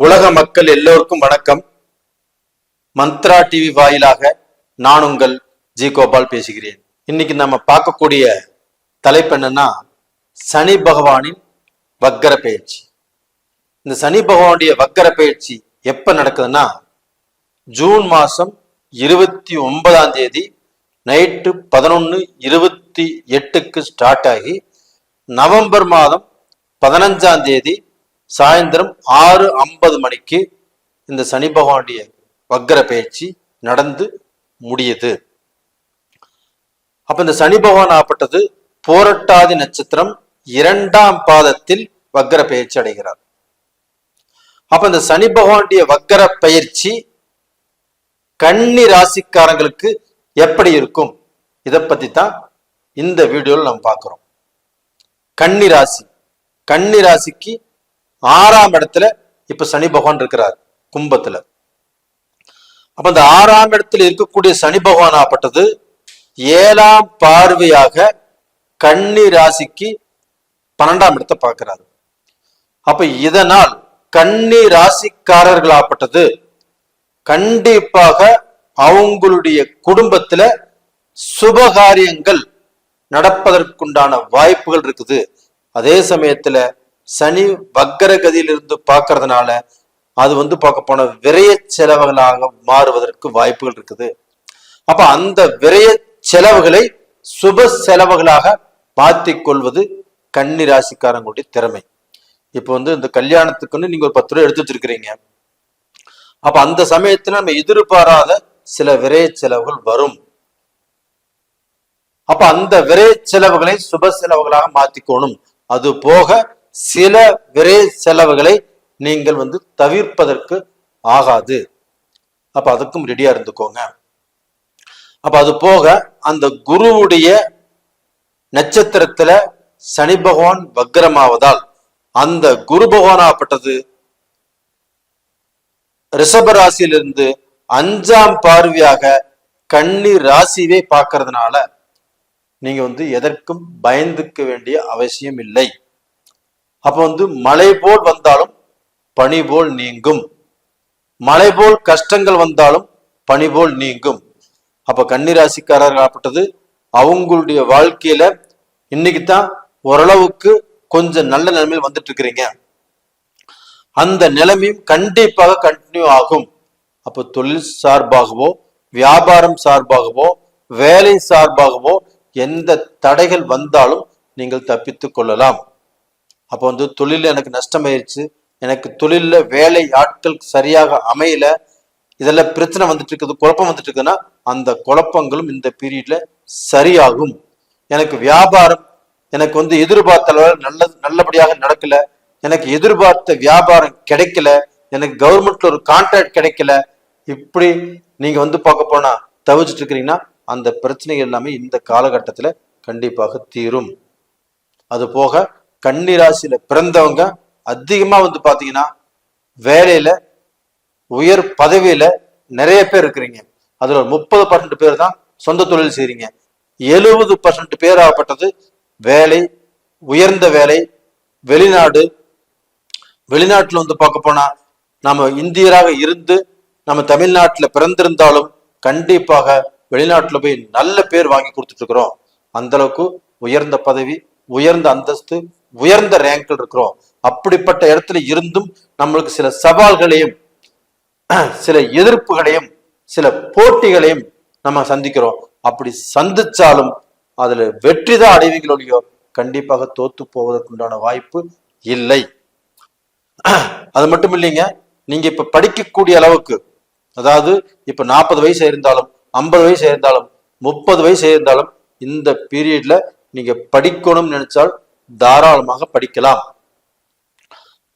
உலக மக்கள் எல்லோருக்கும் வணக்கம். மந்த்ரா டிவி வாயிலாக நான் உங்கள் ஜி கோபால் பேசுகிறேன். இன்னைக்கு நம்ம பார்க்கக்கூடிய தலைப்பு என்னன்னா சனி பகவானின் வக்கர பயிற்சி. இந்த சனி பகவானுடைய வக்கர பயிற்சி எப்ப நடக்குதுன்னா ஜூன் மாசம் இருபத்தி ஒன்பதாம் தேதி நைட்டு பதினொன்று இருபத்தி எட்டுக்கு ஸ்டார்ட் ஆகி நவம்பர் மாதம் பதினஞ்சாம் தேதி சாயந்தரம் ஆறு ஐம்பது மணிக்கு இந்த சனி பகவானுடைய வக்கர பயிற்சி நடந்து முடியுது. அப்ப இந்த சனி பகவான் ஆப்பட்டது போரட்டாதி நட்சத்திரம் இரண்டாம் பாதத்தில் வக்கர பயிற்சி அடைகிறார். அப்ப இந்த சனி பகவானுடைய வக்கர பயிற்சி கன்னி ராசிக்காரங்களுக்கு எப்படி இருக்கும்? இதை பத்தி தான் இந்த வீடியோவில் நம்ம பார்க்கிறோம். கன்னி ராசி. கன்னி ராசிக்கு ஆறாம் இடத்துல இப்ப சனி பகவான் இருக்கிறார் கும்பத்துல. அப்ப இந்த ஆறாம் இடத்துல இருக்கக்கூடிய சனி பகவான் ஆப்பட்டது ஏழாம் பார்வையாக கன்னி ராசிக்கு பன்னெண்டாம் இடத்தை பார்க்கிறாரு. அப்ப இதனால் கன்னி ராசிக்காரர்களாப்பட்டது கண்டிப்பாக அவங்களுடைய குடும்பத்துல சுபகாரியங்கள் நடப்பதற்குண்டான வாய்ப்புகள் இருக்குது. அதே சமயத்துல சனி வக்கர கதியிலிருந்து பார்க்கறதுனால அது வந்து பார்க்க போன விரைய செலவுகளாக மாறுவதற்கு வாய்ப்புகள் இருக்குது. அப்ப அந்த விரைய செலவுகளை சுப செலவுகளாக மாற்றிக் கொள்வது கன்னி ராசிக்காரங்களுடைய திறமை. இப்போ வந்து இந்த கல்யாணத்துக்குன்னு நீங்க ஒரு பத்து ரூபா எடுத்து வச்சிருக்கிறீங்க. அப்ப அந்த சமயத்துல நம்ம எதிர்பாராத சில விரைய செலவுகள் வரும். அப்ப அந்த விரைய செலவுகளை சுப செலவுகளாக மாத்திக்கணும் அது போக சில விரை செலவுகளை நீங்கள் வந்து தவிர்ப்பதற்கு ஆகாது. அப்ப அதுக்கும் ரெடியா இருந்துக்கோங்க. அப்ப அது போக அந்த குருவுடைய நட்சத்திரத்துல சனி பகவான் வக்ரமாவதால் அந்த குரு பகவானாப்பட்டது ரிஷப ராசியிலிருந்து அஞ்சாம் பார்வையாக கண்ணீர் ராசியவே பார்க்கறதுனால நீங்க வந்து எதற்கும் பயந்துக்க வேண்டிய அவசியம் இல்லை. அப்ப வந்து மழை போல் வந்தாலும் பனி போல் நீங்கும். மழை போல் கஷ்டங்கள் வந்தாலும் பனி போல் நீங்கும். அப்ப கன்னிராசிக்காரர்கள் ஆப்பட்டது அவங்களுடைய வாழ்க்கையில இன்னைக்கு தான் ஓரளவுக்கு கொஞ்சம் நல்ல நிலைமையில் வந்துட்டு இருக்கிறீங்க அந்த நிலைமையும் கண்டிப்பாக கண்டினியூ ஆகும். அப்போ தொழில் சார்பாகவோ வியாபாரம் சார்பாகவோ வேலை சார்பாகவோ எந்த தடைகள் வந்தாலும் நீங்கள் தப்பித்துக் கொள்ளலாம். அப்போ வந்து தொழிலில் எனக்கு நஷ்டமாயிருச்சு. எனக்கு தொழிலில் வேலை ஆட்கள் சரியாக அமையல. இதெல்லாம் பிரச்சனை வந்துட்டு இருக்குது குழப்பம் வந்துட்டு இருக்குன்னா அந்த குழப்பங்களும் இந்த பீரியட்ல சரியாகும். எனக்கு வியாபாரம் எனக்கு வந்து எதிர்பார்த்த அளவில் நல்ல நல்லபடியாக நடக்கல. எனக்கு எதிர்பார்த்த வியாபாரம் கிடைக்கல. எனக்கு கவர்மெண்ட்ல ஒரு கான்ட்ராக்ட் கிடைக்கல. இப்படி நீங்க வந்து பார்க்க போனா தவிச்சிட்டு இருக்கிறீங்கன்னா அந்த பிரச்சனைகள் எல்லாமே இந்த காலகட்டத்துல கண்டிப்பாக தீரும். அது போக கன்னிராசியில பிறந்தவங்க அதிகமா வந்து பாத்தீங்கன்னா வேலையில உயர் பதவியில நிறைய பேர் இருக்கிறீங்க. அதுல ஒரு முப்பது பர்சன்ட் பேர் தான் சொந்த தொழில் செய்றீங்க. எழுபது பர்சன்ட் பேர் ஆகப்பட்டது வேலை உயர்ந்த வேலை வெளிநாடு. வெளிநாட்டுல வந்து பார்க்க போனா நம்ம இந்தியராக இருந்து நம்ம தமிழ்நாட்டுல பிறந்திருந்தாலும் கண்டிப்பாக வெளிநாட்டுல போய் நல்ல பேர் வாங்கி கொடுத்துட்டு இருக்கிறோம். அந்த அளவுக்கு உயர்ந்த பதவி உயர்ந்த அந்தஸ்து உயர்ந்த ரேங்கில் இருக்கிறோம். அப்படிப்பட்ட இடத்துல இருந்தும் நம்மளுக்கு சில சவால்களையும் சில எதிர்ப்புகளையும் சில போட்டிகளையும் நம்ம சந்திக்கிறோம். அப்படி சந்திச்சாலும் அதுல வெற்றி தான் அடைவீங்களோ கண்டிப்பாக தோத்து போவதற்குண்டான வாய்ப்பு இல்லை. அது மட்டும் இல்லைங்க நீங்க இப்ப படிக்கக்கூடிய அளவுக்கு அதாவது இப்ப நாற்பது வயசு இருந்தாலும் ஐம்பது வயசு இருந்தாலும் முப்பது வயசு இருந்தாலும் இந்த பீரியட்ல நீங்க படிக்கணும்னு நினைச்சால் தாராளமாக படிக்கலாம்.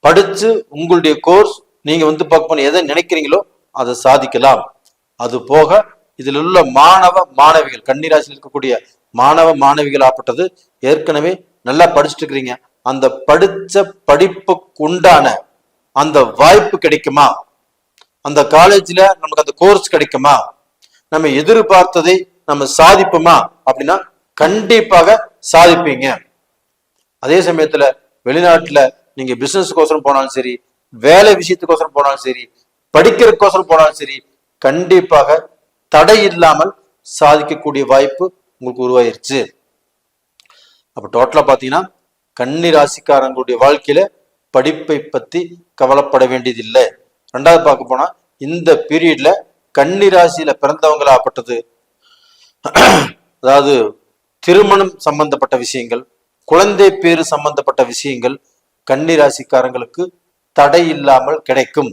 படிச்சு உங்களுடைய கோர்ஸ் நீங்க வந்து பார்க்க எதை நினைக்கிறீங்களோ அதை சாதிக்கலாம். அது போக இதில் உள்ள மாணவ மாணவிகள் கன்னிராசியில் இருக்கக்கூடிய மாணவ மாணவிகள் ஆப்பட்டது ஏற்கனவே நல்லா படிச்சுட்டு இருக்கிறீங்க. அந்த படிச்ச படிப்புக்கு உண்டான அந்த வாய்ப்பு கிடைக்குமா? அந்த காலேஜ்ல நமக்கு அந்த கோர்ஸ் கிடைக்குமா? நம்ம எதிர்பார்த்ததை நம்ம சாதிப்போமா? அப்படின்னா கண்டிப்பாக சாதிப்பீங்க. அதே சமயத்துல வெளிநாட்டுல நீங்க பிசினஸ்க்கோசரம் போனாலும் சரி வேலை விஷயத்துக்கோசரம் போனாலும் சரி படிக்கிறதுக்கோசரம் போனாலும் சரி கண்டிப்பாக தடை இல்லாமல் சாதிக்கக்கூடிய வாய்ப்பு உங்களுக்கு உருவாயிருச்சு. அப்ப டோட்டலா பாத்தீங்கன்னா கன்னி ராசிக்காரங்களுடைய வாழ்க்கையில படிப்பை பத்தி கவலைப்பட வேண்டியதில்லை. ரெண்டாவது பார்க்க போனா இந்த பீரியட்ல கன்னி ராசியில பிறந்தவங்களாப்பட்டது அதாவது திருமணம் சம்பந்தப்பட்ட விஷயங்கள் குழந்தை பேரு சம்பந்தப்பட்ட விஷயங்கள் கன்னிராசிக்காரங்களுக்கு தடை இல்லாமல் கிடைக்கும்.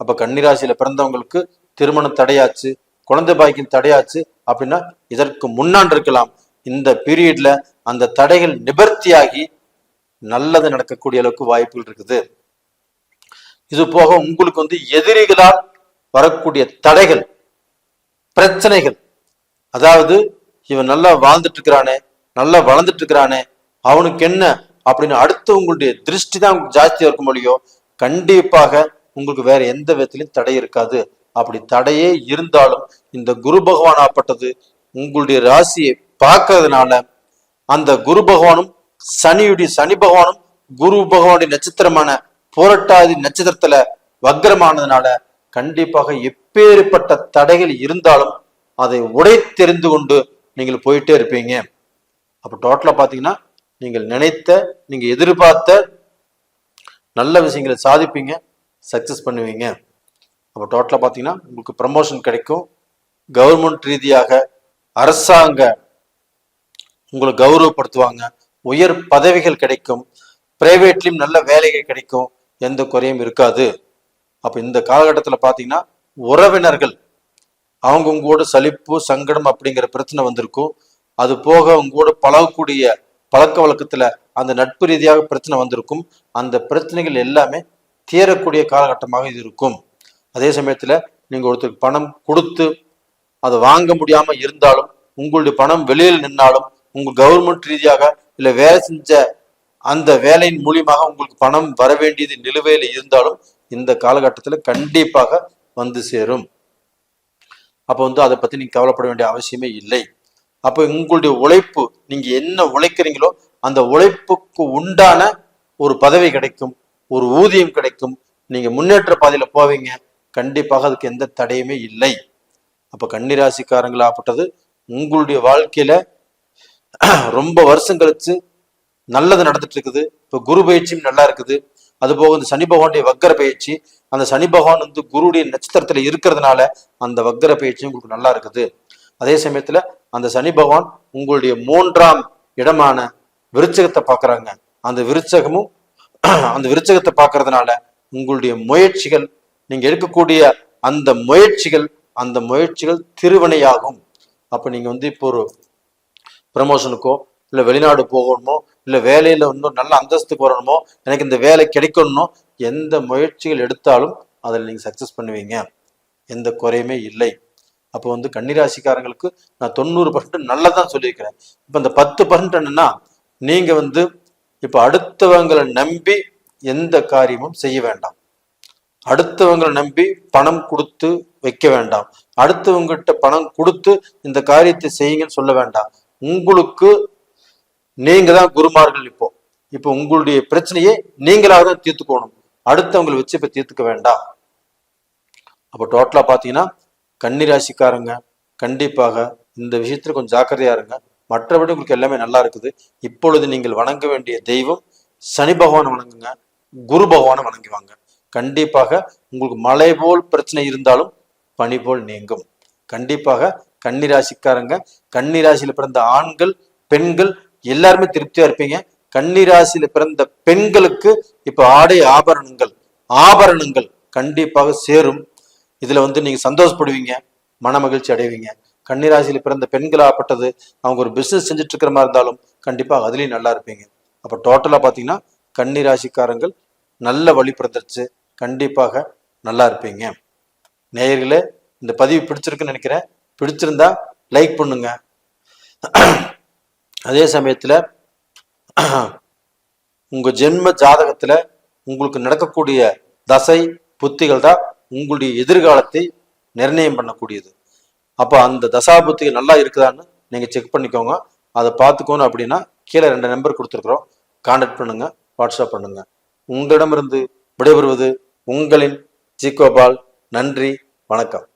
அப்ப கன்னிராசியில பிறந்தவங்களுக்கு திருமணம் தடையாச்சு குழந்தை பாய்க்கும் தடையாச்சு அப்படின்னா இதற்கு முன்னாண்டு இருக்கலாம். இந்த பீரியட்ல அந்த தடைகள் நிவர்த்தியாகி நல்லது நடக்கக்கூடிய அளவுக்கு வாய்ப்புகள் இருக்குது. இது போக உங்களுக்கு வந்து எதிரிகளால் வரக்கூடிய தடைகள் பிரச்சனைகள் அதாவது இவன் நல்லா வாழ்ந்துட்டு இருக்கிறானே நல்லா வளர்ந்துட்டு இருக்கிறானே அவனுக்கு என்ன அப்படின்னு அடுத்து உங்களுடைய திருஷ்டி தான் உங்களுக்கு ஜாஸ்தியா இருக்க முடியும் கண்டிப்பாக உங்களுக்கு வேற எந்த விதத்திலையும் தடை இருக்காது. அப்படி தடையே இருந்தாலும் இந்த குரு பகவான் ஆப்பட்டது உங்களுடைய ராசியை பார்க்கறதுனால அந்த குரு பகவானும் சனியுடைய சனி பகவானும் குரு பகவானுடைய நட்சத்திரமான புரட்டாதி நட்சத்திரத்துல வக்ரமானதுனால கண்டிப்பாக எப்பேற்பட்ட தடைகள் இருந்தாலும் அதை உடை தெரிந்து கொண்டு நீங்கள் போயிட்டே இருப்பீங்க. அப்ப டோட்டலா பாத்தீங்கன்னா நீங்கள் நினைத்த நீங்க எதிர்பார்த்த நல்ல விஷயங்களை சாதிப்பீங்க சக்சஸ் பண்ணுவீங்க. அப்போ டோட்டலாக பார்த்தீங்கன்னா உங்களுக்கு ப்ரமோஷன் கிடைக்கும். கவர்மெண்ட் ரீதியாக அரசாங்க உங்களை கௌரவப்படுத்துவாங்க. உயர் பதவிகள் கிடைக்கும். பிரைவேட்லயும் நல்ல வேலைகள் கிடைக்கும். எந்த குறையும் இருக்காது. அப்போ இந்த காலகட்டத்தில் பார்த்தீங்கன்னா உறவினர்கள் அவங்க உங்களோட சலிப்பு சங்கடம் அப்படிங்கிற பிரச்சனை வந்திருக்கும். அது போக உங்க கூட பழகக்கூடிய பழக்க வழக்கத்துல அந்த நட்பு ரீதியாக பிரச்சனை வந்திருக்கும். அந்த பிரச்சனைகள் எல்லாமே தீரக்கூடிய காலகட்டமாக இது இருக்கும். அதே சமயத்துல நீங்க ஒருத்தருக்கு பணம் கொடுத்து அதை வாங்க முடியாம இருந்தாலும் உங்களுடைய பணம் வெளியில் நின்னாலும் உங்க கவர்மெண்ட் ரீதியாக இல்ல வேலை செஞ்ச அந்த வேலையின் மூலியமாக உங்களுக்கு பணம் வர வேண்டியது நிலுவையில் இருந்தாலும் இந்த காலகட்டத்தில் கண்டிப்பாக வந்து சேரும். அப்போ வந்து அதை பத்தி நீங்க கவலைப்பட வேண்டிய அவசியமே இல்லை. அப்போ உங்களுடைய உழைப்பு நீங்க என்ன உழைக்கிறீங்களோ அந்த உழைப்புக்கு உண்டான ஒரு பதவி கிடைக்கும் ஒரு ஊதியம் கிடைக்கும். நீங்க முன்னேற்ற பாதையில போவீங்க. கண்டிப்பாக அதுக்கு எந்த தடையுமே இல்லை. அப்ப கன்னிராசிக்காரங்களாகப்பட்டது உங்களுடைய வாழ்க்கையில ரொம்ப வருஷம் கழிச்சு நல்லது நடந்துட்டு இருக்குது. இப்போ குரு பயிற்சியும் நல்லா இருக்குது. அது போக இந்த சனி பகவானுடைய வக்கர பயிற்சி அந்த சனி பகவான் வந்து குருடைய நட்சத்திரத்துல இருக்கிறதுனால அந்த வக்கர பயிற்சியும் உங்களுக்கு நல்லா இருக்குது. அதே சமயத்துல அந்த சனி பகவான் உங்களுடைய மூன்றாம் இடமான விருச்சகத்தை பார்க்குறாங்க. அந்த விருச்சகமும் அந்த விருச்சகத்தை பார்க்கறதுனால உங்களுடைய முயற்சிகள் நீங்க எடுக்கக்கூடிய அந்த முயற்சிகள் அந்த முயற்சிகள் திருவினையாகும். அப்ப நீங்க வந்து இப்போ ஒரு ப்ரமோஷனுக்கோ இல்லை வெளிநாடு போகணுமோ இல்லை வேலையில் இன்னும் நல்ல அந்தஸ்துக்கு வரணுமோ எனக்கு இந்த வேலை கிடைக்கணுமோ எந்த முயற்சிகள் எடுத்தாலும் அதில் நீங்கள் சக்ஸஸ் பண்ணுவீங்க. எந்த குறையுமே இல்லை. அப்போ வந்து கன்னிராசிக்காரங்களுக்கு நான் தொண்ணூறு பர்சன்ட் நல்லதான் சொல்லியிருக்கிறேன். இப்போ இந்த பத்து பர்சன்ட் என்னன்னா நீங்க வந்து இப்போ அடுத்தவங்களை நம்பி எந்த காரியமும் செய்ய வேண்டாம். அடுத்தவங்களை நம்பி பணம் கொடுத்து வைக்க வேண்டாம். அடுத்தவங்ககிட்ட பணம் கொடுத்து இந்த காரியத்தை செய்யுங்கன்னு சொல்ல வேண்டாம். உங்களுக்கு நீங்க தான் குருமார்கள் இப்போ. இப்போ உங்களுடைய பிரச்சனையை நீங்களாக தான் தீர்த்துக்கணும். அடுத்தவங்களை வச்சு இப்ப தீர்த்துக்க வேண்டாம். அப்போ டோட்டலா பாத்தீங்கன்னா கன்னிராசிக்காரங்க கண்டிப்பாக இந்த விஷயத்துல கொஞ்சம் ஜாக்கிரதையா இருங்க. மற்றபடி உங்களுக்கு எல்லாமே நல்லா இருக்குது. இப்பொழுது நீங்கள் வணங்க வேண்டிய தெய்வம் சனி பகவானை வணங்குங்க. குரு பகவானை வணங்குவாங்க கண்டிப்பாக உங்களுக்கு மலை போல் பிரச்சனை இருந்தாலும் பனி போல் நீங்கும். கண்டிப்பாக கன்னிராசிக்காரங்க கன்னிராசியில பிறந்த ஆண்கள் பெண்கள் எல்லாருமே திருப்தியா இருப்பீங்க. கன்னிராசியில பிறந்த பெண்களுக்கு இப்ப ஆடை ஆபரணங்கள் ஆபரணங்கள் கண்டிப்பாக சேரும். இதுல வந்து நீங்க சந்தோஷப்படுவீங்க மன மகிழ்ச்சி அடைவீங்க. கன்னிராசியில பிறந்த பெண்களாகப்பட்டது அவங்க ஒரு பிசினஸ் செஞ்சுட்டு இருக்கிற மாதிரி இருந்தாலும் கண்டிப்பாக அதுலயும் நல்லா இருப்பீங்க. அப்ப டோட்டலா பாத்தீங்கன்னா கன்னிராசிக்காரங்கள் நல்ல வழி பிறந்துருச்சு. கண்டிப்பாக நல்லா இருப்பீங்க. நேயர்களே இந்த பதிவு பிடிச்சிருக்குன்னு நினைக்கிறேன். பிடிச்சிருந்தா லைக் பண்ணுங்க. அதே சமயத்துல உங்க ஜென்ம ஜாதகத்துல உங்களுக்கு நடக்கக்கூடிய தசை புத்திகள் தான் உங்களுடைய எதிர்காலத்தை நிர்ணயம் பண்ணக்கூடியது. அப்போ அந்த தசா நல்லா இருக்குதான்னு நீங்கள் செக் பண்ணிக்கோங்க. அதை பார்த்துக்கோணும் அப்படின்னா கீழே ரெண்டு நம்பர் கொடுத்துருக்குறோம். கான்டாக்ட் பண்ணுங்க வாட்ஸ்அப் பண்ணுங்க. உங்களிடமிருந்து விடைபெறுவது உங்களின் ஜி கோபால் நன்றி வணக்கம்.